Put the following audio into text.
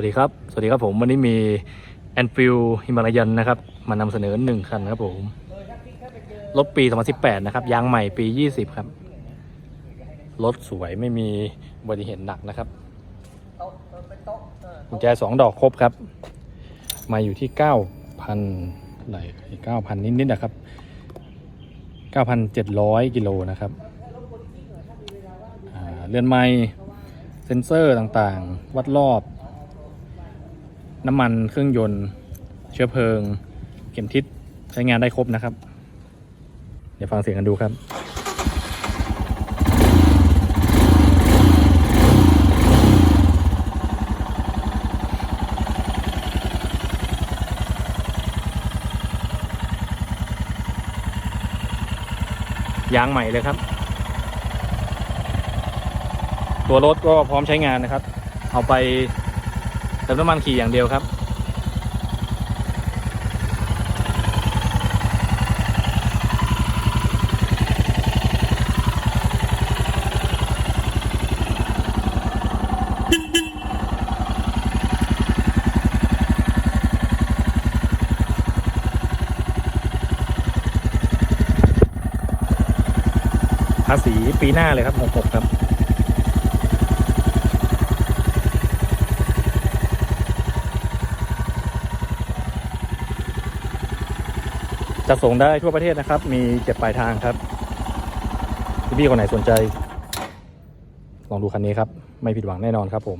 วัสดีครับ สวัสดีครับผมวันนี้มีแอนฟิลฮิมาลายันนะครับ มานำเสนอหนึ่งคันครับผมรถปี 2018 นะครับ ยางใหม่ปี 20 ครับ รถสวยไม่มีอุบัติเหตุหนักนะครับกุญแจสองดอกครบครับ มาอยู่ที่ 9,000ไหล9,000 นิดๆนะครับ 9,700 กิโลนะครับเรือนไม้เซ็นเซอร์ต่างๆ วัดรอบ น้ำมันเครื่องยนต์ เชื้อเพลิง เข็มทิศใช้งานได้ครบนะครับ เดี๋ยวฟังเสียงกันดูครับยางใหม่เลยครับ ตัวรถก็พร้อมใช้งานนะครับ เอาไป เติมน้ำมันขี่อย่างเดียวครับ ภาษีปีหน้าเลยครับ 66 ครับ จะส่งได้ทั่วประเทศนะครับ มีเก็บปลายทางครับพี่ๆคนไหนสนใจ ลองดูคันนี้ครับ ไม่ผิดหวังแน่นอนครับผม